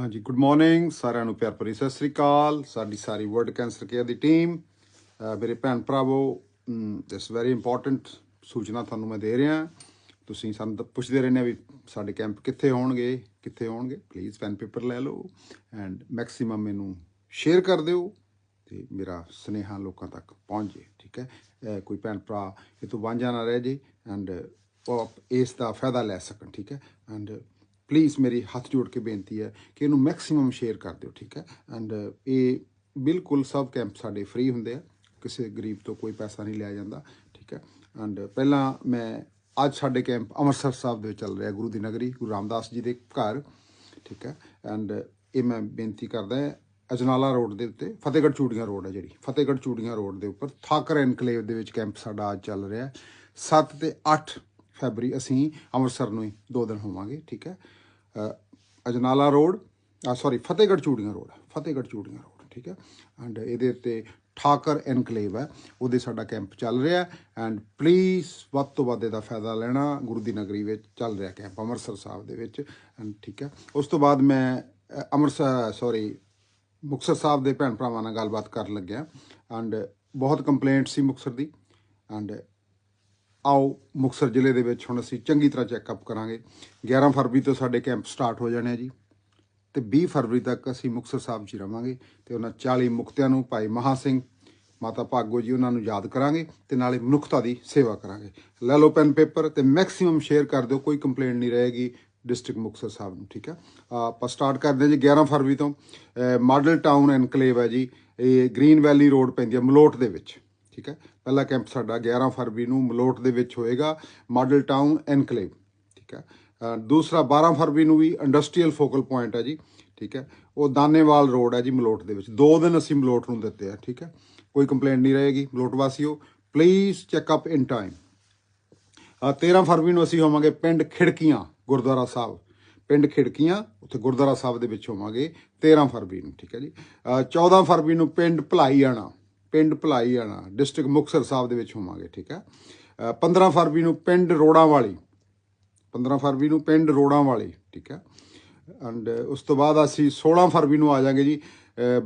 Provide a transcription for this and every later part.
ਹਾਂਜੀ good morning ਸਾਰਿਆਂ ਨੂੰ ਪਿਆਰ ਭਰੀ ਸਤਿ ਸ੍ਰੀ ਅਕਾਲ। ਸਾਡੀ ਸਾਰੀ ਵਰਲਡ ਕੈਂਸਰ ਕੇਅਰ ਦੀ ਟੀਮ ਮੇਰੇ ਭੈਣ ਭਰਾਵੋ ਇਸ ਵੈਰੀ ਇੰਪੋਰਟੈਂਟ ਸੂਚਨਾ ਤੁਹਾਨੂੰ ਮੈਂ ਦੇ ਰਿਹਾ। ਤੁਸੀਂ ਸਾਨੂੰ ਪੁੱਛਦੇ ਰਹਿੰਦੇ ਆ ਵੀ ਸਾਡੇ ਕੈਂਪ ਕਿੱਥੇ ਹੋਣਗੇ ਕਿੱਥੇ ਹੋਣਗੇ? ਪਲੀਜ਼ ਪੈਨ ਪੇਪਰ ਲੈ ਲਓ ਐਂਡ ਮੈਕਸਿਮਮ ਮੈਨੂੰ ਸ਼ੇਅਰ ਕਰ ਦਿਓ ਤੇ ਮੇਰਾ ਸੁਨੇਹਾ ਲੋਕਾਂ ਤੱਕ ਪਹੁੰਚ ਜੇ ਠੀਕ ਹੈ? ਕੋਈ ਭੈਣ ਭਰਾ ਇਹ ਤੋਂ ਵਾਂਝਾ ਨਾ ਰਹਿ ਜੇ ਐਂਡ ਉਹ ਇਸ ਦਾ ਫਾਇਦਾ ਲੈ ਸਕਣ, ਠੀਕ ਹੈ? ਐਂਡ ਪਲੀਜ਼ ਮੇਰੀ ਹੱਥ ਜੋੜ ਕੇ ਬੇਨਤੀ ਹੈ ਕਿ ਇਹਨੂੰ ਮੈਕਸਿਮਮ ਸ਼ੇਅਰ ਕਰ ਦਿਓ ਠੀਕ ਹੈ ਐਂਡ ਇਹ ਬਿਲਕੁਲ ਸਭ ਕੈਂਪ ਸਾਡੇ ਫ੍ਰੀ ਹੁੰਦੇ ਆ ਕਿਸੇ ਗਰੀਬ ਤੋਂ ਕੋਈ ਪੈਸਾ ਨਹੀਂ ਲਿਆ ਜਾਂਦਾ ਠੀਕ ਹੈ ਐਂਡ ਪਹਿਲਾਂ ਮੈਂ ਅੱਜ ਸਾਡੇ ਕੈਂਪ ਅੰਮ੍ਰਿਤਸਰ ਸਾਹਿਬ ਦੇ ਵਿੱਚ ਚੱਲ ਰਿਹਾ ਗੁਰੂ ਦੀ ਨਗਰੀ ਗੁਰੂ ਰਾਮਦਾਸ ਜੀ ਦੇ ਘਰ ਠੀਕ ਹੈ ਐਂਡ ਇਹ ਮੈਂ ਬੇਨਤੀ ਕਰਦਾ ਅਜਨਾਲਾ ਰੋਡ ਦੇ ਉੱਤੇ ਫਤਿਹਗੜ੍ਹ ਚੂੜੀਆਂ ਰੋਡ ਹੈ ਜਿਹੜੀ ਫਤਿਹਗੜ੍ਹ ਚੂੜੀਆਂ ਰੋਡ ਦੇ ਉੱਪਰ ਥਾਕਰ ਐਨਕਲੇਵ ਦੇ ਵਿੱਚ ਕੈਂਪ ਸਾਡਾ ਅੱਜ ਚੱਲ ਰਿਹਾ 7 ਤੇ 8 ਫੈਬਰੀ ਅਸੀਂ ਅੰਮ੍ਰਿਤਸਰ ਨੂੰ ਹੀ ਦੋ ਦਿਨ ਹੋਵਾਂਗੇ ਠੀਕ ਹੈ ਅਜਨਾਲਾ ਰੋਡ ਆ sorry Fatehgarh Churian road, Fatehgarh Churian road, ਠੀਕ ਹੈ? ਐਂਡ ਇਹਦੇ ਉੱਤੇ ਠਾਕਰ ਐਨਕਲੇਵ ਹੈ, ਉਹਦੇ ਸਾਡਾ ਕੈਂਪ ਚੱਲ ਰਿਹਾ ਐਂਡ ਪਲੀਜ਼ ਵੱਧ ਤੋਂ ਵੱਧ ਇਹਦਾ ਫਾਇਦਾ ਲੈਣਾ, ਗੁਰੂ ਦੀ ਨਗਰੀ ਵਿੱਚ ਚੱਲ ਰਿਹਾ ਕੈਂਪ ਅੰਮ੍ਰਿਤਸਰ ਸਾਹਿਬ ਦੇ ਵਿੱਚ ਐਂਡ ਠੀਕ ਹੈ? ਉਸ ਤੋਂ ਬਾਅਦ ਮੈਂ ਅੰਮ੍ਰਿਤਸਰ ਸੌਰੀ ਮੁਕਤਸਰ ਸਾਹਿਬ ਦੇ ਭੈਣ ਭਰਾਵਾਂ ਨਾਲ ਗੱਲਬਾਤ ਕਰਨ ਲੱਗਿਆ। ਐਂਡ ਬਹੁਤ ਕੰਪਲੇਂਟ ਸੀ ਮੁਕਤਸਰ ਦੀ। ਐਂਡ ਆਓ ਮੁਕਤਸਰ ਜ਼ਿਲ੍ਹੇ ਦੇ ਵਿੱਚ ਹੁਣ ਅਸੀਂ ਚੰਗੀ ਤਰ੍ਹਾਂ ਚੈੱਕਅਪ ਕਰਾਂਗੇ। 11 ਫਰਵਰੀ ਤੋਂ ਸਾਡੇ ਕੈਂਪ ਸਟਾਰਟ ਹੋ ਜਾਣੇ ਆ ਜੀ। ਤੇ 20 ਫਰਵਰੀ ਤੱਕ ਅਸੀਂ ਮੁਕਤਸਰ ਸਾਹਿਬ 'ਚ ਹੀ ਰਵਾਂਗੇ ਤੇ ਉਹਨਾਂ 40 ਮੁਕਤਿਆਂ ਨੂੰ ਭਾਈ ਮਹਾ ਸਿੰਘ, ਮਾਤਾ ਭਾਗੋ ਜੀ ਉਹਨਾਂ ਨੂੰ ਯਾਦ ਕਰਾਂਗੇ ਤੇ ਨਾਲੇ ਮਨੁੱਖਤਾ ਦੀ ਸੇਵਾ ਕਰਾਂਗੇ। ਲੈ ਲਓ ਪੈਨ ਪੇਪਰ ਤੇ ਮੈਕਸਿਮਮ ਸ਼ੇਅਰ ਕਰ ਦਿਓ, ਕੋਈ ਕੰਪਲੇਂਟ ਨਹੀਂ ਰਹੇਗੀ ਡਿਸਟ੍ਰਿਕਟ ਮੁਕਤਸਰ ਸਾਹਿਬ ਨੂੰ, ਠੀਕ ਆ? ਆਪਾਂ ਸਟਾਰਟ ਕਰਦੇ ਹਾਂ ਜੀ 11 ਫਰਵਰੀ ਤੋਂ। ਮਾਡਲ ਟਾਊਨ ਐਨਕਲੇਵ ਹੈ ਜੀ, ਇਹ ਗ੍ਰੀਨ ਵੈਲੀ ਰੋਡ ਪੈਂਦੀ ਹੈ ਮਲੋਟ ਦੇ ਵਿੱਚ। ਠੀਕ ਹੈ? ਪਹਿਲਾ ਕੈਂਪ ਸਾਡਾ 11 ਫਰਵਰੀ ਨੂੰ ਮਲੋਟ ਦੇ ਵਿੱਚ ਹੋਏਗਾ ਮਾਡਲ ਟਾਊਨ ਐਨਕਲੇਵ ਠੀਕ ਹੈ? ਦੂਸਰਾ 12 ਫਰਵਰੀ ਨੂੰ ਵੀ ਇੰਡਸਟਰੀਅਲ ਫੋਕਲ ਪੁਆਇੰਟ ਹੈ ਜੀ ਠੀਕ ਹੈ? ਉਹ ਦਾਨੇਵਾਲ ਰੋਡ ਹੈ ਜੀ ਮਲੋਟ ਦੇ ਵਿੱਚ। ਦੋ ਦਿਨ ਅਸੀਂ ਮਲੋਟ ਨੂੰ ਦਿੱਤੇ ਆ ਠੀਕ ਹੈ? ਕੋਈ ਕੰਪਲੇਂਟ ਨਹੀਂ ਰਹੇਗੀ ਮਲੋਟ ਵਾਸੀਓ please check up in time ਅ, 13 ਫਰਵਰੀ ਨੂੰ ਅਸੀਂ ਹੋਵਾਂਗੇ ਪਿੰਡ ਖਿੜਕੀਆਂ ਗੁਰਦੁਆਰਾ ਸਾਹਿਬ। ਪਿੰਡ ਖਿੜਕੀਆਂ ਉੱਥੇ ਗੁਰਦੁਆਰਾ ਸਾਹਿਬ ਦੇ ਵਿੱਚ ਹੋਵਾਂਗੇ 13 ਫਰਵਰੀ ਨੂੰ ਠੀਕ ਹੈ ਜੀ? ਅ, 14 ਫਰਵਰੀ ਨੂੰ ਪਿੰਡ ਭਲਾਈਆਣਾ। ਪਿੰਡ ਭਲਾਈ ਆਣਾ ਡਿਸਟ੍ਰਿਕਟ ਮੁਕਤਸਰ ਸਾਹਿਬ ਦੇ ਵਿੱਚ ਹੋਵਾਂਗੇ ਠੀਕ ਹੈ? ਅ, 15 ਫਰਵਰੀ ਨੂੰ ਪਿੰਡ ਰੋੜਾਂ ਵਾਲੀ 15 ਫਰਵਰੀ ਨੂੰ ਪਿੰਡ ਰੋੜਾਂ ਵਾਲੀ ਠੀਕ ਹੈ? ਐਂਡ ਉਸ ਤੋਂ ਬਾਅਦ ਅਸੀਂ 16 ਫਰਵਰੀ ਨੂੰ ਆ ਜਾਾਂਗੇ ਜੀ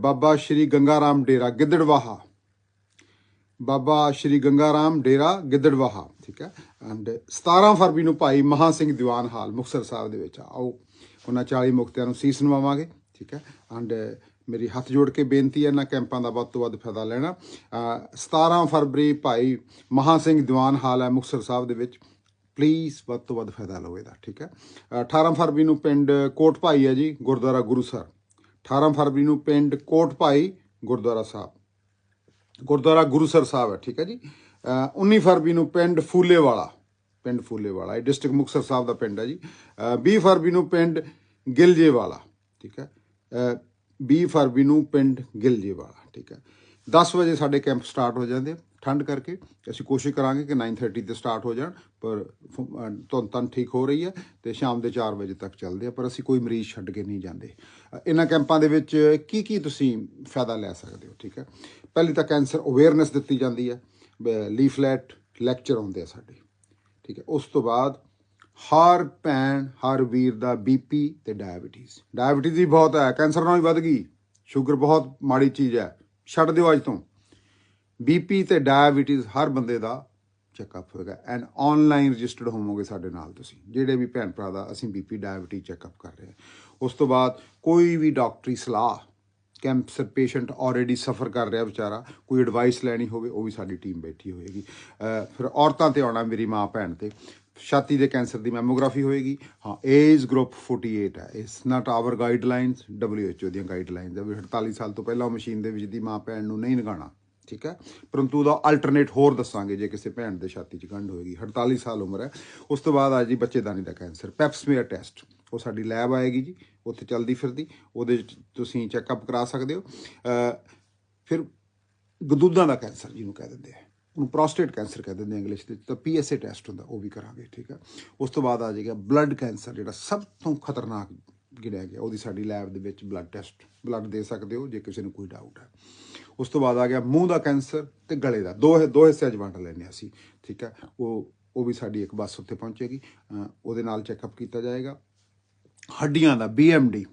ਬਾਬਾ ਸ਼੍ਰੀ ਗੰਗਾ ਰਾਮ ਡੇਰਾ ਗਿੱਦੜਵਾਹਾ। ਬਾਬਾ ਸ਼੍ਰੀ ਗੰਗਾ ਰਾਮ ਡੇਰਾ ਗਿੱਦੜਵਾਹਾ ਠੀਕ ਹੈ? ਐਂਡ 17 ਫਰਵਰੀ ਨੂੰ ਭਾਈ ਮਹਾ ਸਿੰਘ ਦੀਵਾਨ ਹਾਲ ਮੁਕਤਸਰ ਸਾਹਿਬ ਦੇ ਵਿੱਚ ਆਓ ਉਹਨਾਂ 40 ਮੁਕਤਿਆਂ ਨੂੰ ਸੀਸ ਨਵਾਵਾਂਗੇ ਠੀਕ ਹੈ? ਐਂਡ ਮੇਰੀ ਹੱਥ ਜੋੜ ਕੇ ਬੇਨਤੀ ਹੈ ਇਹਨਾਂ ਕੈਂਪਾਂ ਦਾ ਵੱਧ ਤੋਂ ਵੱਧ ਫਾਇਦਾ ਲੈਣਾ। ਅ, 17 ਫਰਵਰੀ ਭਾਈ ਮਹਾ ਸਿੰਘ ਦੀਵਾਨ ਹਾਲ ਹੈ ਮੁਕਤਸਰ ਸਾਹਿਬ ਦੇ ਵਿੱਚ। ਪਲੀਜ਼ ਵੱਧ ਤੋਂ ਵੱਧ ਫਾਇਦਾ ਲਓ ਇਹਦਾ ਠੀਕ ਹੈ? ਅ, 18 ਫਰਵਰੀ ਨੂੰ ਪਿੰਡ ਕੋਟ ਭਾਈ ਹੈ ਜੀ ਗੁਰਦੁਆਰਾ ਗੁਰੂਸਰ 18 ਫਰਵਰੀ ਨੂੰ ਪਿੰਡ ਕੋਟ ਭਾਈ ਗੁਰਦੁਆਰਾ ਸਾਹਿਬ। ਗੁਰਦੁਆਰਾ ਗੁਰੂਸਰ ਸਾਹਿਬ ਹੈ ਠੀਕ ਹੈ ਜੀ? ਅ, 19 ਫਰਵਰੀ ਨੂੰ ਪਿੰਡ ਫੂਲੇਵਾਲਾ ਪਿੰਡ ਫੂਲੇਵਾਲਾ ਇਹ ਡਿਸਟ੍ਰਿਕਟ ਮੁਕਤਸਰ ਸਾਹਿਬ ਦਾ ਪਿੰਡ ਹੈ ਜੀ। ਅ, 20 ਫਰਵਰੀ ਨੂੰ ਪਿੰਡ ਗਿਲਜੇਵਾਲਾ ਠੀਕ ਹੈ? 20 ਫਰਵਰੀ ਨੂੰ ਪਿੰਡ ਗਿਲਜੇਵਾਲਾ ਠੀਕ ਹੈ। 10 ਵਜੇ ਸਾਡੇ ਕੈਂਪ ਸਟਾਰਟ ਹੋ ਜਾਂਦੇ ਆ, ਠੰਡ ਕਰਕੇ। ਅਸੀਂ ਕੋਸ਼ਿਸ਼ ਕਰਾਂਗੇ ਕਿ 9:30 ਤੇ ਸਟਾਰਟ ਹੋ ਜਾਣ ਪਰ ਤੁੰਨ ਤਨ ਠੀਕ ਹੋ ਰਹੀ ਹੈ ਤੇ ਸ਼ਾਮ ਦੇ 4 ਵਜੇ ਤੱਕ ਚੱਲਦੇ ਆ ਪਰ ਅਸੀਂ ਕੋਈ ਮਰੀਜ਼ ਛੱਡ ਕੇ ਨਹੀਂ ਜਾਂਦੇ। ਇਹਨਾਂ ਕੈਂਪਾਂ ਦੇ ਵਿੱਚ ਕੀ ਕੀ ਤੁਸੀਂ ਫਾਇਦਾ ਲੈ ਸਕਦੇ ਹੋ ਠੀਕ ਹੈ। ਪਹਿਲੀ ਤਾਂ ਕੈਂਸਰ ਅਵੇਅਰਨੈਸ ਦਿੱਤੀ ਜਾਂਦੀ ਹੈ ਲੀਫਲੈਟ ਲੈਕਚਰ ਆਉਂਦੇ ਆ ਸਾਡੇ ਠੀਕ ਹੈ। ਉਸ ਤੋਂ ਬਾਅਦ ਹਰ ਭੈਣ, ਹਰ ਵੀਰ ਦਾ ਬੀਪੀ ਤੇ ਡਾਇਬੀਟੀਜ਼ ਡਾਇਬੀਟੀਜ਼ ਵੀ ਬਹੁਤ ਹੈ, ਕੈਂਸਰ ਨਾਲ ਵੀ ਵੱਧ ਗਈ। ਸ਼ੂਗਰ ਬਹੁਤ ਮਾੜੀ ਚੀਜ਼ ਹੈ। ਛੱਡ ਦਿਓ ਅੱਜ ਤੋਂ। ਬੀਪੀ ਤੇ ਡਾਇਬੀਟੀਜ਼ ਹਰ ਬੰਦੇ ਦਾ ਚੈੱਕਅਪ ਹੋਏਗਾ। ਐਂਡ ਆਨਲਾਈਨ ਰਜਿਸਟਰਡ ਹੋਵੋਗੇ ਸਾਡੇ ਨਾਲ ਤੁਸੀਂ। ਜਿਹੜੇ ਵੀ ਭੈਣ ਭਰਾ ਦਾ ਅਸੀਂ ਬੀਪੀ ਡਾਇਬੀਟੀ ਚੈੱਕਅਪ ਕਰ ਰਹੇ ਹਾਂ। ਉਸ ਤੋਂ ਬਾਅਦ ਕੋਈ ਵੀ ਡਾਕਟਰੀ ਸਲਾਹ ਕੈਂਸਰ ਪੇਸ਼ੈਂਟ ਆਲਰੇਡੀ ਸਫਰ ਕਰ ਰਿਹਾ ਵਿਚਾਰਾ ਕੋਈ ਐਡਵਾਈਸ ਲੈਣੀ ਹੋਵੇ ਉਹ ਵੀ ਸਾਡੀ ਟੀਮ ਬੈਠੀ ਹੋਏਗੀ ਫਿਰ ਔਰਤਾਂ ਤੇ ਆਉਣਾ ਮੇਰੀ ਮਾਂ ਭੈਣ ਤੇ ਛਾਤੀ ਦੇ ਕੈਂਸਰ ਦੀ ਮੈਮੋਗ੍ਰਾਫੀ ਹੋਏਗੀ ਹਾਂ ਏਜ ਗਰੁੱਪ 48 ਹੈ it's not our guidelines WHO ਦੀਆਂ ਗਾਈਡਲਾਈਨਸ ਹੈ ਵੀ 48 ਸਾਲ ਤੋਂ ਪਹਿਲਾਂ ਉਹ ਮਸ਼ੀਨ ਦੇ ਵਿੱਚ ਦੀ ਮਾਂ ਭੈਣ ਨੂੰ ਨਹੀਂ ਲਗਾਉਣਾ ਠੀਕ ਹੈ ਪਰੰਤੂ ਉਹਦਾ ਅਲਟਰਨੇਟ ਹੋਰ ਦੱਸਾਂਗੇ ਜੇ ਕਿਸੇ ਭੈਣ ਦੇ ਛਾਤੀ 'ਚ ਗੰਢ ਹੋਏਗੀ 48 ਸਾਲ ਉਮਰ ਹੈ ਉਸ ਤੋਂ ਬਾਅਦ ਆ ਜੀ ਬੱਚੇਦਾਨੀ ਦਾ ਕੈਂਸਰ ਪੈਪਸਮੀਅਰ ਟੈਸਟ ਉਹ ਸਾਡੀ ਲੈਬ ਆਏਗੀ ਜੀ, ਉੱਥੇ ਚਲਦੀ ਫਿਰਦੀ, ਉਹਦੇ 'ਚ ਤੁਸੀਂ ਚੈੱਕਅਪ ਕਰਾ ਸਕਦੇ ਹੋ। ਫਿਰ ਗਦੂਦਾਂ ਦਾ ਕੈਂਸਰ ਜਿਹਨੂੰ ਕਹਿ ਦਿੰਦੇ ਆ, ਉਹਨੂੰ ਪ੍ਰੋਸਟੇਟ ਕੈਂਸਰ ਕਹਿ ਦਿੰਦੇ ਇੰਗਲਿਸ਼ ਦੇ ਤਾਂ ਪੀਐਸਏ ਟੈਸਟ ਹੁੰਦਾ, ਉਹ ਵੀ ਕਰਾਂਗੇ, ਠੀਕ ਹੈ ਉਸ ਤੋਂ ਬਾਅਦ ਆ ਜਾਏਗਾ ਬਲੱਡ ਕੈਂਸਰ, ਜਿਹੜਾ ਸਭ ਤੋਂ ਖਤਰਨਾਕ ਗਿਣਿਆ ਗਿਆ, ਉਹਦੀ ਸਾਡੀ ਲੈਬ ਦੇ ਵਿੱਚ ਬਲੱਡ ਟੈਸਟ ਬਲੱਡ ਦੇ ਸਕਦੇ ਹੋ, ਜੇ ਕਿਸੇ ਨੂੰ ਕੋਈ ਡਾਊਟ ਹੈ ਉਸ ਤੋਂ ਬਾਅਦ ਆ ਗਿਆ ਮੂੰਹ ਦਾ ਕੈਂਸਰ ਤੇ ਗਲੇ ਦਾ, ਦੋ ਦੋ ਹਿੱਸਿਆਂ 'ਚ ਵੰਡ ਲੈਂਦੇ ਹਾਂ ਅਸੀਂ, ਠੀਕ ਹੈ ਉਹ ਉਹ ਵੀ ਸਾਡੀ ਇੱਕ ਬੱਸ ਉੱਥੇ ਪਹੁੰਚੇਗੀ। ਉਹਦੇ ਨਾਲ ਚੈੱਕਅਪ ਕੀਤਾ ਜਾਏਗਾ। ਹੱਡੀਆਂ ਦਾ ਬੀਐਮਡੀ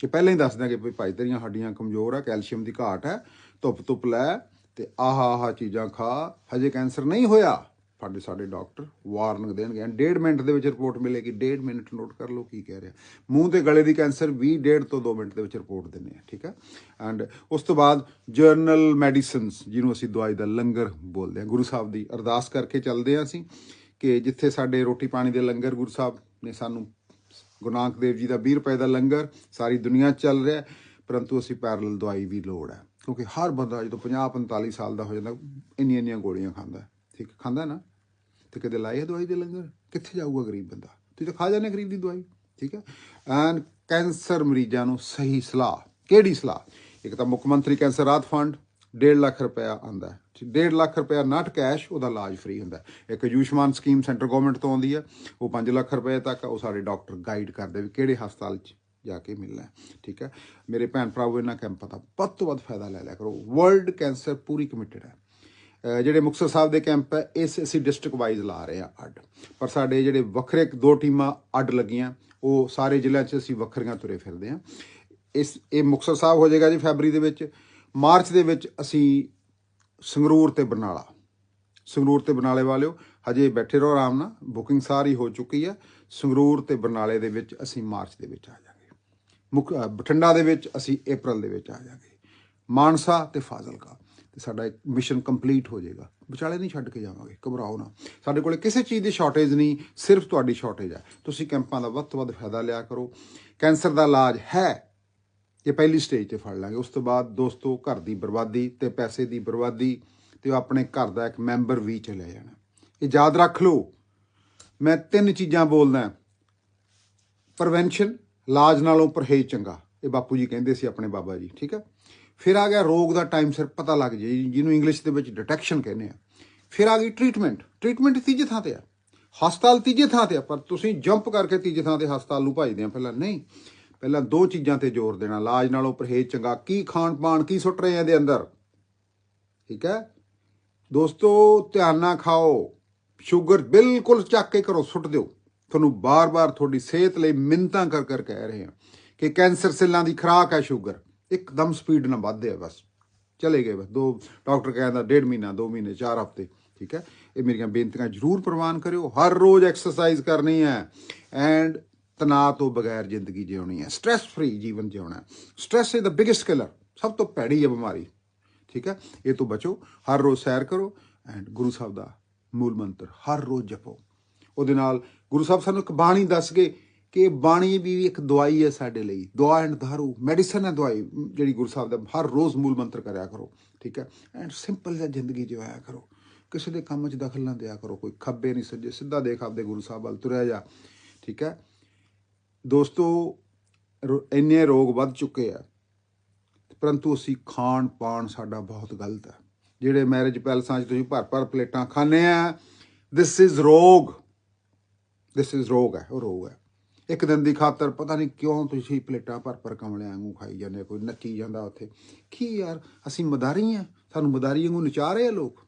ਕਿ ਪਹਿਲਾਂ ਹੀ ਦੱਸ ਦਾਂਗੇ ਵੀ ਭਾਈ ਤੇਰੀਆਂ ਹੱਡੀਆਂ ਕਮਜ਼ੋਰ ਆ, ਕੈਲਸ਼ੀਅਮ ਦੀ ਘਾਟ ਹੈ, ਧੁੱਪ ਧੁੱਪ ਲੈ ਤੇ ਆਹ ਆਹ ਚੀਜ਼ਾਂ ਖਾ, ਹਜੇ ਕੈਂਸਰ ਨਹੀਂ ਹੋਇਆ। ਸਾਡੇ ਸਾਡੇ ਡਾਕਟਰ ਵਾਰਨਿੰਗ ਦੇਣਗੇ ਐਂਡ ਡੇਢ ਮਿੰਟ ਦੇ ਵਿੱਚ ਰਿਪੋਰਟ ਮਿਲੇਗੀ, ਡੇਢ ਮਿੰਟ ਨੋਟ ਕਰ ਲਓ ਕੀ ਕਹਿ ਰਿਹਾ। ਮੂੰਹ ਤੇ ਗਲੇ ਦੀ ਕੈਂਸਰ 20 ਡੇਢ ਤੋਂ 2 ਮਿੰਟ ਦੇ ਵਿੱਚ ਰਿਪੋਰਟ ਦਿੰਦੇ ਆ, ਠੀਕ ਹੈ ਐਂਡ ਉਸ ਤੋਂ ਬਾਅਦ ਜਰਨਲ ਮੈਡੀਸਿਨਸ, ਜਿਹਨੂੰ ਅਸੀਂ ਦਵਾਈ ਦਾ ਲੰਗਰ ਬੋਲਦੇ ਹਾਂ ਗੁਰੂ ਸਾਹਿਬ ਦੀ ਅਰਦਾਸ ਕਰਕੇ ਚੱਲਦੇ ਹਾਂ ਅਸੀਂ ਕਿ ਜਿੱਥੇ ਸਾਡੇ ਰੋਟੀ ਪਾਣੀ ਦੇ ਲੰਗਰ ਗੁਰੂ ਸਾਹਿਬ ਨੇ ਸਾਨੂੰ ਗੁਰੂ ਨਾਨਕ ਦੇਵ ਜੀ ਦਾ 20 ਰੁਪਏ ਦਾ ਲੰਗਰ, ਸਾਰੀ ਦੁਨੀਆ 'ਚ ਚੱਲ ਰਿਹਾ ਪਰੰਤੂ ਅਸੀਂ ਪੈਰਲਲ ਦਵਾਈ ਵੀ ਲੋੜ ਹੈ। ਕਿਉਂਕਿ ਹਰ ਬੰਦਾ ਜਦੋਂ 50 45 ਸਾਲ ਦਾ ਹੋ ਜਾਂਦਾ, ਇੰਨੀਆਂ ਇੰਨੀਆਂ ਗੋਲੀਆਂ ਖਾਂਦਾ ਠੀਕ, ਖਾਂਦਾ ਨਾ? ਤੇ ਕਦੇ ਲਾਏ ਦਵਾਈ ਦੇ ਲੰਗਰ? ਕਿੱਥੇ ਜਾਊਗਾ ਗਰੀਬ ਬੰਦਾ? ਤੁਸੀਂ ਤਾਂ ਖਾ ਜਾਂਦੇ ਗਰੀਬ ਦੀ ਦਵਾਈ, ਠੀਕ ਹੈ? ਐਂਡ ਕੈਂਸਰ ਮਰੀਜ਼ਾਂ ਨੂੰ ਸਹੀ ਸਲਾਹ, ਕਿਹੜੀ ਸਲਾਹ? ਇੱਕ ਤਾਂ ਮੁੱਖ ਮੰਤਰੀ ਕੈਂਸਰ ਰਾਹਤ ਫੰਡ 1.5 ਲੱਖ ਰੁਪਇਆ ਆਂਦਾ ਹੈ। 1.5 ਲੱਖ ਰੁਪਇਆ ਨਾਟ ਕੈਸ਼ ਉਹਦਾ ਇਲਾਜ ਫ੍ਰੀ ਹੁੰਦਾ ਇੱਕ ਆਯੁਸ਼ਮਾਨ ਸਕੀਮ ਸੈਂਟਰ ਗਵਰਨਮੈਂਟ ਤੋਂ ਆਉਂਦੀ ਹੈ। ਉਹ 5 ਲੱਖ ਰੁਪਏ ਤੱਕ ਉਹ ਸਾਡੇ ਡਾਕਟਰ ਗਾਈਡ ਕਰਦੇ ਵੀ ਕਿਹੜੇ ਹਸਪਤਾਲ 'ਚ ਜਾ ਕੇ ਮਿਲਣਾ ਠੀਕ ਹੈ, ਮੇਰੇ ਭੈਣ ਭਰਾਵੋ, ਇਹਨਾਂ ਕੈਂਪਾਂ ਦਾ ਵੱਧ ਤੋਂ ਵੱਧ ਫਾਇਦਾ ਲੈ ਲਿਆ ਕਰੋ। ਵਰਲਡ ਕੈਂਸਰ ਪੂਰੀ ਕਮਿਟਡ ਹੈ। ਜਿਹੜੇ ਮੁਕਤਸਰ ਸਾਹਿਬ ਦੇ ਕੈਂਪ ਹੈ, ਇਸ ਅਸੀਂ ਡਿਸਟ੍ਰਿਕਟ ਵਾਈਜ਼ ਲਾ ਰਹੇ ਆ ਅੱਡ। ਪਰ ਸਾਡੇ ਜਿਹੜੇ ਵੱਖਰੇ ਦੋ ਟੀਮਾਂ ਅੱਡ ਲੱਗੀਆਂ, ਉਹ ਸਾਰੇ ਜ਼ਿਲ੍ਹਿਆਂ 'ਚ ਅਸੀਂ ਵੱਖਰੀਆਂ ਤੁਰੇ ਫਿਰਦੇ ਆ ਇਸ, ਇਹ ਮੁਕਤਸਰ ਸਾਹਿਬ ਹੋ ਜਾਏਗਾ ਜੀ ਫੈਬਰੀ ਦੇ ਵਿੱਚ। ਮਾਰਚ ਦੇ ਵਿੱਚ ਅਸੀਂ ਸੰਗਰੂਰ ਤੇ ਬਰਨਾਲਾ, ਸੰਗਰੂਰ ਤੇ ਬਰਨਾਲੇ ਵਾਲਿਓ ਹਜੇ ਬੈਠੇ ਰਹੋ ਆਰਾਮ ਨਾਲ ਬੁਕਿੰਗ ਸਾਰੀ ਹੋ ਚੁੱਕੀ ਹੈ। ਸੰਗਰੂਰ ਤੇ ਬਰਨਾਲੇ ਦੇ ਵਿੱਚ ਅਸੀਂ ਮਾਰਚ ਦੇ ਵਿੱਚ ਆ ਜਾਵਾਂਗੇ ਮੁੱਖ ਬਠਿੰਡਾ ਦੇ ਵਿੱਚ ਅਸੀਂ April ਦੇ ਵਿੱਚ ਆ ਜਾਵਾਂਗੇ ਮਾਨਸਾ ਤੇ ਫਾਜ਼ਿਲਕਾ, ਤੇ ਸਾਡਾ ਇੱਕ ਮਿਸ਼ਨ ਕੰਪਲੀਟ ਹੋ ਜਾਏਗਾ। ਵਿਚਾਲੇ ਨਹੀਂ ਛੱਡ ਕੇ ਜਾਵਾਂਗੇ, ਘਬਰਾਓ ਨਾ। ਸਾਡੇ ਕੋਲੇ ਕਿਸੇ ਚੀਜ਼ ਦੀ ਸ਼ਾਰਟੇਜ ਨਹੀਂ, ਸਿਰਫ ਤੁਹਾਡੀ ਸ਼ਾਰਟੇਜ ਹੈ। ਤੁਸੀਂ ਕੈਂਪਾਂ ਦਾ ਵੱਧ ਤੋਂ ਵੱਧ ਫਾਇਦਾ ਲਿਆ ਕਰੋ। ਕੈਂਸਰ ਦਾ ਇਲਾਜ ਹੈ ਇਹ ਪਹਿਲੀ ਸਟੇਜ ਤੇ ਫੜ ਲਾਂਗੇ। ਉਸ ਤੋਂ ਬਾਅਦ ਦੋਸਤੋ, ਘਰ ਦੀ ਬਰਬਾਦੀ ਤੇ ਪੈਸੇ ਦੀ ਬਰਬਾਦੀ ਤੇ ਆਪਣੇ ਘਰ ਦਾ ਇੱਕ ਮੈਂਬਰ ਵੀ ਚਲੇ ਜਾਣਾ। ਇਹ ਯਾਦ ਰੱਖ ਲਓ, ਮੈਂ ਤਿੰਨ ਚੀਜ਼ਾਂ ਬੋਲਦਾ ਪ੍ਰੀਵੈਂਸ਼ਨ ਇਲਾਜ ਨਾਲੋਂ ਪਰਹੇਜ਼ ਚੰਗਾ। ਇਹ ਬਾਪੂ ਜੀ ਕਹਿੰਦੇ ਸੀ ਆਪਣੇ ਬਾਬਾ ਜੀ, ਠੀਕ ਹੈ ਫਿਰ ਆ ਗਿਆ ਰੋਗ ਦਾ ਟਾਈਮ ਸਿਰ ਪਤਾ ਲੱਗ ਜੇ ਜਿਹਨੂੰ ਇੰਗਲਿਸ਼ ਦੇ ਵਿੱਚ ਡਿਟੈਕਸ਼ਨ ਕਹਿੰਦੇ ਆ। ਫਿਰ ਆ ਗਈ ਟ੍ਰੀਟਮੈਂਟ ਟ੍ਰੀਟਮੈਂਟ ਤੀਜੇ ਥਾਂ ਤੇ ਆ। ਹਸਪਤਾਲ ਤੀਜੇ ਥਾਂ ਤੇ ਆ, ਪਰ ਤੁਸੀਂ ਜੰਪ ਕਰਕੇ ਤੀਜੇ ਥਾਂ ਤੇ ਹਸਪਤਾਲ ਨੂੰ ਭਜਦੇ ਆ ਪਹਿਲਾਂ। ਨਹੀਂ ਪਹਿਲਾਂ ਦੋ ਚੀਜ਼ਾਂ ਤੇ ਜ਼ੋਰ ਦੇਣਾ ਇਲਾਜ ਨਾਲੋਂ ਪਰਹੇਜ਼ ਚੰਗਾ, ਕੀ ਖਾਣ ਪਾਣ, ਕੀ ਸੁੱਟ ਰਹੇ ਆ ਇਹਦੇ ਅੰਦਰ? ਠੀਕ ਹੈ? ਦੋਸਤੋ, ਧਿਆਨ ਨਾਲ ਖਾਓ, ਸ਼ੂਗਰ ਬਿਲਕੁਲ ਚੱਕ ਕੇ ਕਰੋ ਸੁੱਟ ਦਿਓ। ਤੁਹਾਨੂੰ ਬਾਰ-ਬਾਰ ਤੁਹਾਡੀ ਸਿਹਤ ਲਈ ਮਿੰਤਾਂ ਕਰ ਕਰ ਕਹਿ ਰਹੇ ਹਾਂ ਕਿ ਕੈਂਸਰ ਸੈੱਲਾਂ ਦੀ ਖੁਰਾਕ ਹੈ ਸ਼ੂਗਰ। ਇੱਕਦਮ ਸਪੀਡ ਨਾਲ ਵੱਧਦੇ ਆ ਬਸ। ਚਲੇ ਗਏ ਬਸ। ਦੋ ਡਾਕਟਰ ਕਹਿੰਦਾ ਡੇਢ ਮਹੀਨਾ, ਦੋ ਮਹੀਨੇ, ਚਾਰ ਹਫ਼ਤੇ। ਠੀਕ ਹੈ? ਇਹ ਮੇਰੀਆਂ ਬੇਨਤੀਆਂ ਜ਼ਰੂਰ ਪ੍ਰਵਾਨ ਕਰਿਓ। ਹਰ ਰੋਜ਼ ਐਕਸਰਸਾਈਜ਼ ਕਰਨੀ ਹੈ। ਐਂਡ ਤਣਾਅ ਤੋਂ ਬਗੈਰ ਜ਼ਿੰਦਗੀ ਜਿਉਣੀ ਹੈ। ਸਟ्रेस ਫਰੀ ਜੀਵਨ ਜਿਉਣਾ ਹੈ। Stress is the biggest killer ਸਭ ਤੋਂ ਭੈੜੀ ਹੈ ਬਿਮਾਰੀ। ਠੀਕ ਹੈ? ਇਹ ਤੋਂ ਬਚੋ। ਹਰ ਰੋਜ਼ ਸੈਰ ਕਰੋ ਐਂਡ ਗੁਰੂ ਸਾਹਿਬ ਦਾ ਮੂਲ ਮੰਤਰ, ਹਰ ਰੋਜ਼ ਜਪੋ। ਉਹਦੇ ਨਾਲ ਗੁਰੂ ਸਾਹਿਬ ਸਾਨੂੰ ਇੱਕ ਬਾਣੀ ਦੱਸ ਗਏ ਕਿ ਬਾਣੀ ਵੀ ਇੱਕ ਦਵਾਈ ਹੈ ਸਾਡੇ ਲਈ। ਦੁਆ ਐਂਡ ਦਾਰੂ। ਮੈਡੀਸਨ ਹੈ ਦਵਾਈ, ਜਿਹੜੀ ਗੁਰੂ ਸਾਹਿਬ ਦਾ ਹਰ ਰੋਜ਼ ਮੂਲ ਮੰਤਰ ਕਰਿਆ ਕਰੋ। ਠੀਕ ਹੈ? ਐਂਡ ਸਿੰਪਲ ਜਿਹਾ ਜ਼ਿੰਦਗੀ ਜਿਵਾਇਆ ਕਰੋ। ਕਿਸੇ ਦੇ ਕੰਮ 'ਚ ਦਖਲ ਨਾ ਦਿਆ ਕਰੋ। ਕੋਈ ਖੱਬੇ ਨਹੀਂ ਸੱਜੇ। ਸਿੱਧਾ ਦੇਖ ਆਪਦੇ ਗੁਰੂ ਸਾਹਿਬ ਵੱਲ ਤੁਰਿਆ ਜਾ। ਠੀਕ ਹੈ? ਦੋਸਤੋ, ਰੋ- ਇੰਨੇ ਰੋਗ ਵੱਧ ਚੁੱਕੇ ਆ। ਪਰੰਤੂ ਅਸੀਂ ਖਾਣ ਪਾਣ ਸਾਡਾ ਬਹੁਤ ਗਲਤ ਹੈ ਜਿਹੜੇ ਮੈਰਿਜ ਪੈਲਸਾਂ 'ਚ ਤੁਸੀਂ ਭਰ ਭਰ ਪਲੇਟਾਂ ਖਾਂਦੇ ਆ ਦਿਸ ਇਜ਼ ਰੋਗ। ਦਿਸ ਇਜ਼ ਰੋਗ ਹੈ ਉਹ ਰੋਗ ਹੈ ਇੱਕ ਦਿਨ ਦੀ ਖਾਤਰ ਪਤਾ ਨਹੀਂ ਕਿਉਂ ਤੁਸੀਂ ਪਲੇਟਾਂ ਭਰ ਭਰ ਕਮਲਿਆਂ ਵਾਂਗੂ ਖਾਈ ਜਾਂਦੇ ਕੋਈ ਨੱਚੀ ਜਾਂਦਾ ਉੱਥੇ। ਕੀ ਯਾਰ, ਅਸੀਂ ਮਦਾਰੀ ਆ, ਸਾਨੂੰ ਮਦਾਰੀ ਵਾਂਗੂ ਨਚਾ ਰਹੇ ਆ ਲੋਕ।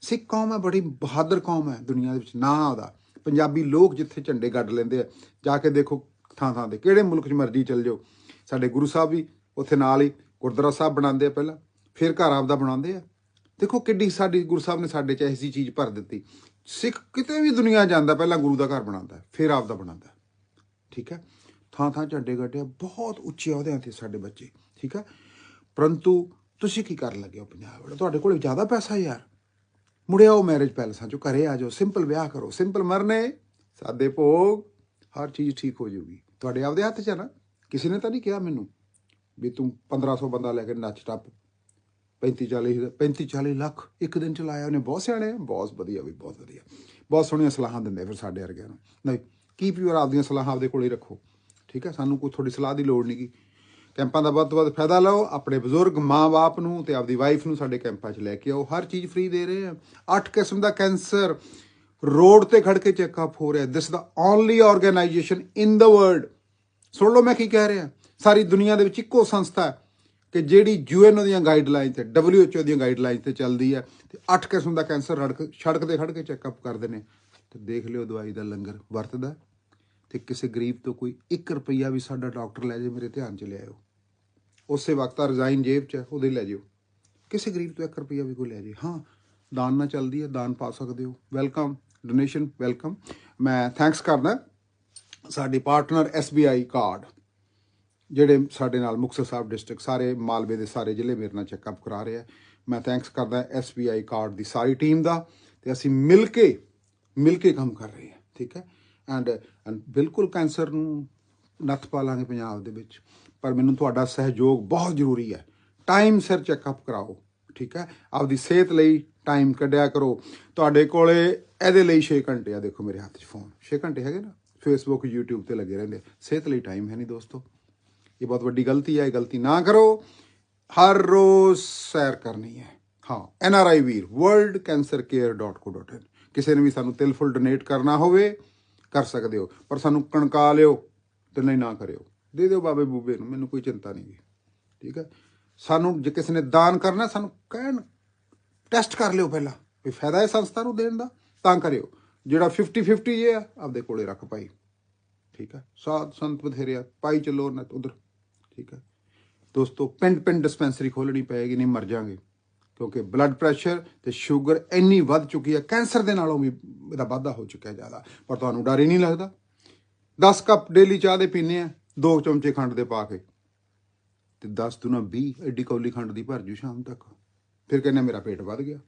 ਸਿੱਖ ਕੌਮ ਹੈ ਬੜੀ ਬਹਾਦਰ ਕੌਮ ਹੈ ਦੁਨੀਆ ਦੇ ਵਿੱਚ, ਨਾਂ ਉਹਦਾ। ਪੰਜਾਬੀ ਲੋਕ ਜਿੱਥੇ ਝੰਡੇ ਗੱਡ ਲੈਂਦੇ ਆ, ਜਾ ਕੇ ਦੇਖੋ ਥਾਂ ਥਾਂ ਤੇ ਕਿਹੜੇ ਮੁਲਕ 'ਚ ਮਰਜ਼ੀ ਚਲ ਜਾਓ। ਸਾਡੇ ਗੁਰੂ ਸਾਹਿਬ ਵੀ ਉੱਥੇ ਨਾਲ ਹੀ ਗੁਰਦੁਆਰਾ ਸਾਹਿਬ ਬਣਾਉਂਦੇ ਆ ਪਹਿਲਾਂ ਫਿਰ ਘਰ ਆਪਦਾ ਬਣਾਉਂਦੇ ਆ। ਦੇਖੋ ਕਿੱਡੀ ਸਾਡੀ ਗੁਰੂ ਸਾਹਿਬ ਨੇ ਸਾਡੇ 'ਚ ਐਸੀ ਚੀਜ਼ ਭਰ ਦਿੱਤੀ। ਸਿੱਖ ਕਿਤੇ ਵੀ ਦੁਨੀਆ ਜਾਂਦਾ ਪਹਿਲਾਂ ਗੁਰੂ ਦਾ ਘਰ ਬਣਾਉਂਦਾ ਫਿਰ ਆਪਦਾ ਬਣਾਉਂਦਾ ਠੀਕ ਹੈ? ਥਾਂ ਥਾਂ ਝੰਡੇ ਗੱਡੇ ਆ, ਬਹੁਤ ਉੱਚੇ ਅਹੁਦਿਆਂ ਤੇ ਸਾਡੇ ਬੱਚੇ। ਠੀਕ ਹੈ? ਪਰੰਤੂ ਤੁਸੀਂ ਕੀ ਕਰਨ ਲੱਗੇ ਹੋ ਪੰਜਾਬ ਵਾਲੇ? ਤੁਹਾਡੇ ਕੋਲ ਜ਼ਿਆਦਾ ਪੈਸਾ ਯਾਰ। ਮੁੜਿਆ ਉਹ ਮੈਰਿਜ ਪੈਲਸਾਂ ਚੋਂ ਘਰੇ ਆ ਜਾਓ ਸਿੰਪਲ ਵਿਆਹ ਕਰੋ ਸਿੰਪਲ ਮਰਨੇ ਸਾਦੇ ਭੋਗ ਹਰ ਚੀਜ਼ ਠੀਕ ਹੋ ਜਾਊਗੀ। ਤੁਹਾਡੇ ਆਪਦੇ ਹੱਥ 'ਚ ਆ ਨਾ? ਕਿਸੇ ਨੇ ਤਾਂ ਨਹੀਂ ਕਿਹਾ ਮੈਨੂੰ ਵੀ ਤੂੰ 1500 ਬੰਦਾ ਲੈ ਕੇ ਨੱਚ ਟੱਪ। 35 40 35 40 ਲੱਖ ਇੱਕ ਦਿਨ ਚ ਲਾਇਆ ਉਹਨੇ। ਬਹੁਤ ਸਿਆਣੇ ਬਹੁਤ ਵਧੀਆ ਵੀ, ਬਹੁਤ ਵਧੀਆ। ਬਹੁਤ ਸੋਹਣੀਆਂ ਸਲਾਹਾਂ ਦਿੰਦੇ ਫਿਰ ਸਾਡੇ ਵਰਗਿਆਂ ਨੂੰ। ਨਹੀਂ ਕੀਪ ਯੂਰ ਆਪਦੀਆਂ ਸਲਾਹਾਂ ਆਪਦੇ ਕੋਲੇ ਰੱਖੋ। ਠੀਕ ਹੈ ਸਾਨੂੰ ਕੋਈ ਤੁਹਾਡੀ ਸਲਾਹ ਦੀ ਲੋੜ ਨਹੀਂ ਗੀ। ਕੈਂਪਾਂ ਦਾ ਵੱਧ ਤੋਂ ਵੱਧ ਫਾਇਦਾ ਲਓ। ਆਪਣੇ ਬਜ਼ੁਰਗ ਮਾਂ-ਬਾਪ ਨੂੰ ਤੇ ਆਪਦੀ ਵਾਈਫ ਨੂੰ ਸਾਡੇ ਕੈਂਪਾਂ 'ਚ ਲੈ ਕੇ ਆਓ। ਹਰ ਚੀਜ਼ ਫ੍ਰੀ ਦੇ ਰਹੇ ਆ। ਅੱਠ ਕਿਸਮ ਦਾ ਕੈਂਸਰ। ਰੋਡ ਤੇ ਖੜ ਕੇ ਚੈੱਕਅਪ ਹੋ ਰਿਹਾ this the only organisation in the world ਸੁਣ ਲਓ ਮੈਂ ਕੀ ਕਹਿ ਰਿਹਾ। ਸਾਰੀ ਦੁਨੀਆ ਦੇ ਵਿੱਚ ਇੱਕੋ ਸੰਸਥਾ ਹੈ ਕਿ ਜਿਹੜੀ ਯੂਐਨਓ ਦੀਆਂ ਗਾਈਡਲਾਈਨ ਤੇ WHO ਦੀਆਂ ਗਾਈਡਲਾਈਨ ਤੇ ਚੱਲਦੀ ਹੈ। ਤੇ ਅੱਠ ਕਿਸਮ ਦਾ ਕੈਂਸਰ ਰੜਕ ਸੜਕ ਤੇ ਖੜ ਕੇ ਚੈੱਕਅਪ ਕਰਦੇ ਨੇ। ਤੇ ਦੇਖ ਲਿਓ ਦਵਾਈ ਦਾ ਲੰਗਰ ਵਰਤਦਾ ਤੇ ਕਿਸੇ ਗਰੀਬ ਤੋਂ ਕੋਈ 1 ਰੁਪਈਆ ਵੀ ਸਾਡਾ ਡਾਕਟਰ ਲੈ ਜੇ ਮੇਰੇ ਧਿਆਨ 'ਚ ਲਿਆਇਓ ਉਸੇ ਵਕਤ ਆ ਰਿਜ਼ਾਈਨ ਜੇਬ 'ਚ ਹੈ, ਉਹਦੇ ਲੈ ਜਿਓ। ਕਿਸੇ ਗਰੀਬ ਤੋਂ 1 ਰੁਪਈਆ ਵੀ ਕੋਈ ਲੈ ਜੇ। ਹਾਂ ਦਾਨ ਨਾ ਚੱਲਦੀ ਹੈ ਦਾਨ ਪਾ ਸਕਦੇ ਹੋ। ਵੈਲਕਮ ਡੋਨੇਸ਼ਨ ਵੈਲਕਮ ਮੈਂ ਥੈਂਕਸ ਕਰਦਾ ਸਾਡੀ ਪਾਰਟਨਰ SBI ਕਾਰਡ ਜਿਹੜੇ ਸਾਡੇ ਨਾਲ ਮੁਕਤਸਰ ਸਾਹਿਬ ਡਿਸਟ੍ਰਿਕਟ ਸਾਰੇ ਮਾਲਵੇ ਦੇ ਸਾਰੇ ਜ਼ਿਲ੍ਹੇ ਮੇਰੇ ਨਾਲ ਚੈੱਕਅਪ ਕਰਾ ਰਹੇ ਆ ਮੈਂ ਥੈਂਕਸ ਕਰਦਾ SBI ਕਾਰਡ ਦੀ ਸਾਰੀ ਟੀਮ ਦਾ ਤੇ ਅਸੀਂ ਮਿਲ ਕੇ ਮਿਲ ਕੇ ਕੰਮ ਕਰ ਰਹੇ ਹਾਂ, ਠੀਕ ਹੈ? ਐਂਡ ਐਂਡ ਬਿਲਕੁਲ ਕੈਂਸਰ ਨੂੰ ਨੱਥ ਪਾ ਲਾਂਗੇ ਪੰਜਾਬ ਦੇ ਵਿੱਚ, ਪਰ ਮੈਨੂੰ ਤੁਹਾਡਾ ਸਹਿਯੋਗ ਬਹੁਤ ਜ਼ਰੂਰੀ ਹੈ। ਟਾਈਮ ਸਿਰ ਚੈੱਕਅਪ ਕਰਾਓ, ਠੀਕ ਹੈ? ਆਪਦੀ ਸਿਹਤ ਲਈ ਟਾਈਮ ਕੱਢਿਆ ਕਰੋ। ਤੁਹਾਡੇ ਕੋਲੇ ਇਹਦੇ ਲਈ 6 ਘੰਟੇ ਆ, ਦੇਖੋ ਮੇਰੇ ਹੱਥ 'ਚ ਫੋਨ 6 ਘੰਟੇ ਹੈਗੇ ਨਾ? ਫੇਸਬੁੱਕ YouTube ਤੇ ਲੱਗੇ ਰਹਿੰਦੇ ਸਿਹਤ ਲਈ ਟਾਈਮ ਹੈ ਨਹੀਂ ਦੋਸਤੋ। ਇਹ ਬਹੁਤ ਵੱਡੀ ਗਲਤੀ ਹੈ ਇਹ ਗਲਤੀ ਨਾ ਕਰੋ। ਹਰ ਰੋਜ਼ ਸੈਰ ਕਰਨੀ ਹੈ। ਹਾਂ ਐਨਆਰਆਈ ਵੀਰ, worldcancercare.co.in ਕਿਸੇ ਨੇ ਵੀ ਸਾਨੂੰ ਤਿਲ ਫੁੱਲ ਡੋਨੇਟ ਕਰਨਾ ਹੋਵੇ, ਕਰ ਸਕਦੇ ਹੋ। ਪਰ ਸਾਨੂੰ ਕਣਕਾ ਲਿਓ ਤੇ ਨਹੀਂ ਨਾ ਕਰਿਓ। ਦੇ ਦਿਓ ਬਾਬੇ ਬੂਬੇ ਨੂੰ, ਮੈਨੂੰ ਕੋਈ ਚਿੰਤਾ ਨਹੀਂ ਗੀ। ਠੀਕ ਹੈ? ਸਾਨੂੰ ਜੇ ਕਿਸੇ ਨੇ ਦਾਨ ਕਰਨਾ, ਸਾਨੂੰ ਕਹਿਣ ਟੈਸਟ ਕਰ ਲਿਓ ਪਹਿਲਾਂ। ਵੀ ਫਾਇਦਾ ਹੈ ਸੰਸਥਾ ਨੂੰ ਦੇਣ ਦਾ, ਤਾਂ ਕਰਿਓ। ਜਿਹੜਾ 50 50 ਇਹ ਆ, ਆਪਦੇ ਕੋਲੇ ਰੱਖ ਪਾਈ ਠੀਕ ਹੈ ਸਾਧ ਸੰਤ ਬਥੇਰੇ ਆ। ਪਾਈ ਚੱਲੋ ਨਾ ਉਧਰ। ਠੀਕ ਹੈ ਦੋਸਤੋ ਪਿੰਡ ਪਿੰਡ ਡਿਸਪੈਂਸਰੀ ਖੋਲਣੀ ਪਏਗੀ, ਨਹੀਂ ਮਰ ਜਾਾਂਗੇ। ਕਿਉਂਕਿ ਬਲੱਡ ਪ੍ਰੈਸ਼ਰ ਤੇ ਸ਼ੂਗਰ ਇੰਨੀ ਵੱਧ ਚੁੱਕੀ ਹੈ ਕੈਂਸਰ ਦੇ ਨਾਲੋਂ ਵੀ ਇਹਦਾ ਵਾਧਾ ਹੋ ਚੁੱਕਿਆ ਜ਼ਿਆਦਾ। ਪਰ ਤੁਹਾਨੂੰ ਡਰ ਹੀ ਨਹੀਂ ਲੱਗਦਾ? 10 ਕੱਪ ਡੇਲੀ ਚਾਹ ਦੇ ਪੀਨੇ ਆ, ਦੋ ਚਮਚੇ ਖੰਡ ਦੇ ਪਾ ਕੇ। ਤੇ 10 ਦੁਨਾ 20 ਐਡੀ ਕੌਲੀ ਖੰਡ ਦੀ ਭਰ ਜੂ ਸ਼ਾਮ ਤੱਕ। ਫਿਰ ਕਹਿੰਦੇ ਮੇਰਾ ਪੇਟ ਵੱਧ ਗਿਆ।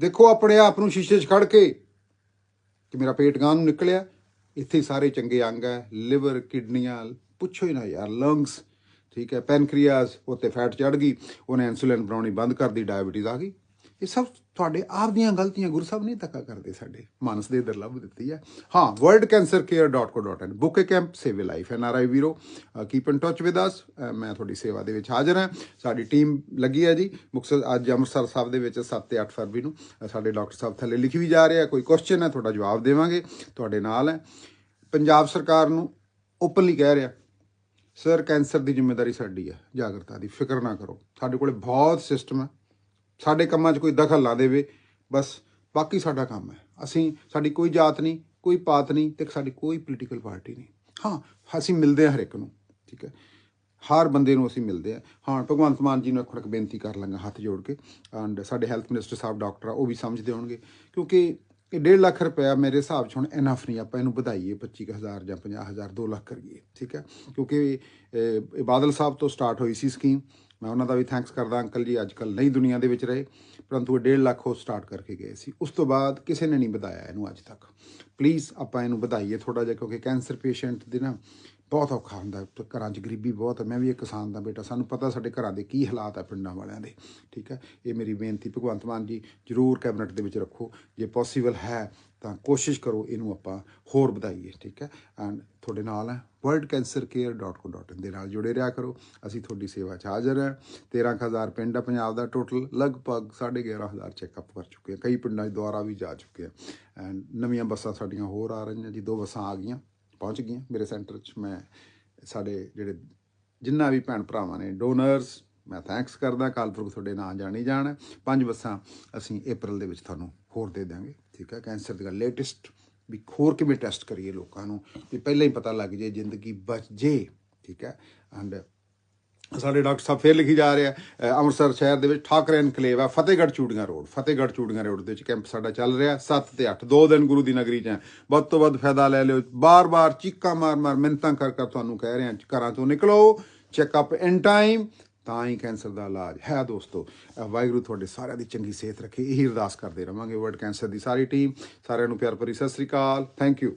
ਦੇਖੋ ਆਪਣੇ ਆਪ ਨੂੰ ਸ਼ੀਸ਼ੇ 'ਚ ਖੜ ਕੇ ਕਿ ਮੇਰਾ ਪੇਟ ਗਾਂ ਨੂੰ ਨਿਕਲਿਆ। ਇੱਥੇ ਸਾਰੇ ਚੰਗੇ ਅੰਗ ਹੈ ਲਿਵਰ ਕਿਡਨੀਆਂ, ਪੁੱਛੋ ਹੀ ਨਾ ਯਾਰ ਲੰਗਸ ਠੀਕ ਹੈ ਪੈਨਕ੍ਰੀਆਸ ਉੱਤੇ ਫੈਟ ਚੜ ਗਈ, ਉਹਨੇ ਇਨਸੂਲਿਨ ਬਣਾਉਣੀ ਬੰਦ ਕਰ ਦਿੱਤੀ ਡਾਇਬੀਟੀਜ਼ ਆ ਗਈ। ਇਹ ਸਭ ਤੁਹਾਡੇ ਆਪ ਦੀਆਂ ਗਲਤੀਆਂ ਗੁਰੂ ਸਾਹਿਬ ਨਹੀਂ ਧੱਕਾ ਕਰਦੇ ਸਾਡੇ। ਮਾਨਸ ਦੇ ਇਧਰ ਲੱਭ ਦਿੱਤੀ ਹੈ। ਹਾਂ worldcancercare.co.in book a camp save life N R I ਵੀਰੋ keep in touch with us ਮੈਂ ਤੁਹਾਡੀ ਸੇਵਾ ਦੇ ਵਿੱਚ ਹਾਜ਼ਰ ਹਾਂ। ਸਾਡੀ ਟੀਮ ਲੱਗੀ ਹੈ ਜੀ। ਮੁਕਤਸਰ, ਅੱਜ ਅੰਮ੍ਰਿਤਸਰ ਸਾਹਿਬ ਦੇ ਵਿੱਚ 7 ਤੇ 8 ਫਰਵਰੀ ਨੂੰ ਸਾਡੇ ਡਾਕਟਰ ਸਾਹਿਬ ਥੱਲੇ ਲਿਖੀ ਵੀ ਜਾ ਰਿਹਾ ਕੋਈ ਕੁਐਸਚਨ ਹੈ, ਤੁਹਾਡਾ ਜਵਾਬ ਦੇਵਾਂਗੇ। ਤੁਹਾਡੇ ਨਾਲ ਹੈ। ਪੰਜਾਬ ਸਰਕਾਰ ਨੂੰ ਓਪਨਲੀ ਕਹਿ ਰਿਹਾ ਸਰ ਕੈਂਸਰ ਦੀ ਜ਼ਿੰਮੇਵਾਰੀ ਸਾਡੀ ਹੈ। ਜਾਗਰਤਾ ਦੀ ਫਿਕਰ ਨਾ ਕਰੋ। ਸਾਡੇ ਕੋਲੇ ਬਹੁਤ ਸਿਸਟਮ ਹੈ। ਸਾਡੇ ਕੰਮਾਂ 'ਚ ਕੋਈ ਦਖਲ ਨਾ ਦੇਵੇ, ਬਸ ਬਾਕੀ ਸਾਡਾ ਕੰਮ ਹੈ। ਅਸੀਂ, ਸਾਡੀ ਕੋਈ ਜਾਤ ਨਹੀਂ, ਕੋਈ ਪਾਤ ਨਹੀਂ ਤੇ ਸਾਡੀ ਕੋਈ ਪੋਲੀਟੀਕਲ ਪਾਰਟੀ ਨਹੀਂ। ਹਾਂ, ਅਸੀਂ ਮਿਲਦੇ ਹਾਂ ਹਰ ਇੱਕ ਨੂੰ, ਠੀਕ ਹੈ। ਹਰ ਬੰਦੇ ਨੂੰ ਅਸੀਂ ਮਿਲਦੇ ਹਾਂ। ਹਾਂ, ਭਗਵੰਤ ਮਾਨ ਜੀ ਨੂੰ ਇੱਕ ਖੜਕ ਬੇਨਤੀ ਕਰ ਲਾਂਗਾ ਹੱਥ ਜੋੜ ਕੇ। ਐਂਡ ਸਾਡੇ ਹੈਲਥ ਮਿਨਿਸਟਰ ਸਾਹਿਬ ਡਾਕਟਰ ਆ, ਉਹ ਵੀ ਸਮਝਦੇ ਹੋਣਗੇ। ਕਿਉਂਕਿ ਇਹ 1.5 ਲੱਖ ਰੁਪਇਆ ਮੇਰੇ ਹਿਸਾਬ 'ਚ ਹੁਣ ਇਨਫ ਨਹੀਂ, ਆਪਾਂ ਇਹਨੂੰ ਵਧਾਈਏ 25000 ਜਾਂ 50000 2 ਲੱਖ ਕਰੀਏ, ਠੀਕ ਹੈ। ਕਿਉਂਕਿ ਇਹ ਬਾਦਲ ਸਾਹਿਬ ਤੋਂ ਸਟਾਰਟ ਹੋਈ ਸੀ ਸਕੀਮ ਮੈਂ ਉਹਨਾਂ ਦਾ ਵੀ ਥੈਂਕਸ ਕਰਦਾ, ਅੰਕਲ ਜੀ ਅੱਜ ਕੱਲ ਨਹੀਂ ਦੁਨੀਆ ਦੇ ਵਿੱਚ ਰਹੇ, ਪਰੰਤੂ ਇਹ 1.5 ਲੱਖ ਉਹ ਸਟਾਰਟ ਕਰਕੇ ਗਏ ਸੀ। ਉਸ ਤੋਂ ਬਾਅਦ ਕਿਸੇ ਨੇ ਨਹੀਂ ਵਧਾਇਆ ਇਹਨੂੰ ਅੱਜ ਤੱਕ। ਪਲੀਜ਼ ਆਪਾਂ ਇਹਨੂੰ ਵਧਾਈਏ ਥੋੜਾ ਜਿਹਾ, ਕਿਉਂਕਿ ਕੈਂਸਰ ਪੇਸ਼ੈਂਟ ਦੇ ਨਾ ਬਹੁਤ ਔਖਾ ਹੁੰਦਾ, ਘਰਾਂ 'ਚ ਗਰੀਬੀ ਬਹੁਤ ਹੈ। ਮੈਂ ਵੀ ਇੱਕ ਕਿਸਾਨ ਦਾ ਬੇਟਾ, ਸਾਨੂੰ ਪਤਾ ਸਾਡੇ ਘਰਾਂ ਦੇ ਕੀ ਹਾਲਾਤ ਹੈ ਪਿੰਡਾਂ ਵਾਲਿਆਂ ਦੇ, ਠੀਕ ਹੈ? ਇਹ ਮੇਰੀ ਬੇਨਤੀ, ਭਗਵੰਤ ਮਾਨ ਜੀ ਜਰੂਰ ਕੈਬਨਿਟ ਦੇ ਵਿੱਚ ਰੱਖੋ। ਜੇ ਪੋਸੀਬਲ ਹੈ ਤਾਂ ਕੋਸ਼ਿਸ਼ ਕਰੋ ਇਹਨੂੰ ਆਪਾਂ ਹੋਰ ਵਧਾਈਏ, ਠੀਕ ਹੈ? ਐਂਡ ਤੁਹਾਡੇ ਨਾਲ ਹੈ worldcancercare.co.in ਦੇ ਨਾਲ ਜੁੜੇ ਰਿਹਾ ਕਰੋ। ਅਸੀਂ ਤੁਹਾਡੀ ਸੇਵਾ 'ਚ ਹਾਜ਼ਰ ਹਾਂ। 13000 ਪਿੰਡ ਆ ਪੰਜਾਬ ਦਾ ਟੋਟਲ ਲਗਭਗ 11500 ਚੈੱਕਅਪ ਕਰ ਚੁੱਕੇ ਆ। ਕਈ ਪਿੰਡਾਂ 'ਚ ਦੁਆਰਾ ਵੀ ਜਾ ਚੁੱਕੇ ਆ। ਐਂਡ ਨਵੀਆਂ ਬੱਸਾਂ ਸਾਡੀਆਂ ਹੋਰ ਆ ਰਹੀਆਂ, ਜੀ ਦੋ ਬੱਸਾਂ ਆ ਗਈਆਂ, ਪਹੁੰਚ ਗਈਆਂ ਮੇਰੇ ਸੈਂਟਰ 'ਚ। ਮੈਂ ਸਾਡੇ ਜਿਹੜੇ ਜਿੰਨਾ ਵੀ ਭੈਣ ਭਰਾਵਾਂ ਨੇ ਡੋਨਰਸ ਮੈਂ ਥੈਂਕਸ ਕਰਦਾ, ਕਾਲਪੁਰਖ ਤੁਹਾਡੇ ਨਾਂ ਜਾਣੀ ਜਾਣ। ਪੰਜ ਬੱਸਾਂ ਅਸੀਂ April ਦੇ ਵਿੱਚ ਤੁਹਾਨੂੰ ਹੋਰ ਦੇ ਦਾਂਗੇ ਠੀਕ ਹੈ? ਕੈਂਸਰ ਦਾ ਲੇਟੈਸਟ ਵੀ ਹੋਰ ਕਿਵੇਂ ਟੈਸਟ ਕਰੀਏ ਲੋਕਾਂ ਨੂੰ, ਵੀ ਪਹਿਲਾਂ ਹੀ ਪਤਾ ਲੱਗ ਜੇ, ਜ਼ਿੰਦਗੀ ਬਚ ਜੇ, ਠੀਕ ਹੈ? ਐਂਡ ਸਾਡੇ ਡਾਕਟਰ ਸਾਹਿਬ ਫੇਰ ਲਿਖੀ ਜਾ ਰਿਹਾ ਅੰਮ੍ਰਿਤਸਰ ਸ਼ਹਿਰ ਦੇ ਵਿੱਚ ਠਾਕਰੇ ਐਨਕਲੇਵ ਹੈ ਫਤਿਹਗੜ੍ਹ ਚੂੜੀਆਂ ਰੋਡ, ਫਤਿਹਗੜ੍ਹ ਚੂੜੀਆਂ ਰੋਡ ਦੇ ਵਿੱਚ ਕੈਂਪ ਸਾਡਾ ਚੱਲ ਰਿਹਾ 7 ਤੇ 8 ਦੋ ਦਿਨ ਗੁਰੂ ਦੀ ਨਗਰੀ ਚ ਹੈ ਵੱਧ ਤੋਂ ਵੱਧ ਫਾਇਦਾ ਲੈ ਲਿਓ, ਬਾਰ-ਬਾਰ ਚੀਕਾਂ ਮਾਰ-ਮਾਰ ਮਿੰਤਾਂ ਕਰ ਕਰ ਤੁਹਾਨੂੰ ਕਹਿ ਰਹੇ ਹਾਂ ਘਰਾਂ ਤੋਂ ਨਿਕਲੋ ਚੈੱਕਅਪ ਇਨ ਟਾਈਮ ਤਾਂ ਹੀ ਕੈਂਸਰ ਦਾ ਇਲਾਜ। ਹੈ ਦੋਸਤੋ ਵਾਹਿਗੁਰੂ ਤੁਹਾਡੇ ਸਾਰਿਆਂ ਦੀ ਚੰਗੀ ਸਿਹਤ ਰੱਖੇ, ਇਹੀ ਅਰਦਾਸ ਕਰਦੇ ਰਵਾਂਗੇ ਵਰਡ ਕੈਂਸਰ ਦੀ ਸਾਰੀ ਟੀਮ ਸਾਰਿਆਂ ਨੂੰ ਪਿਆਰ ਭਰੀ ਸਤਿ ਸ੍ਰੀ ਅਕਾਲ। Thank you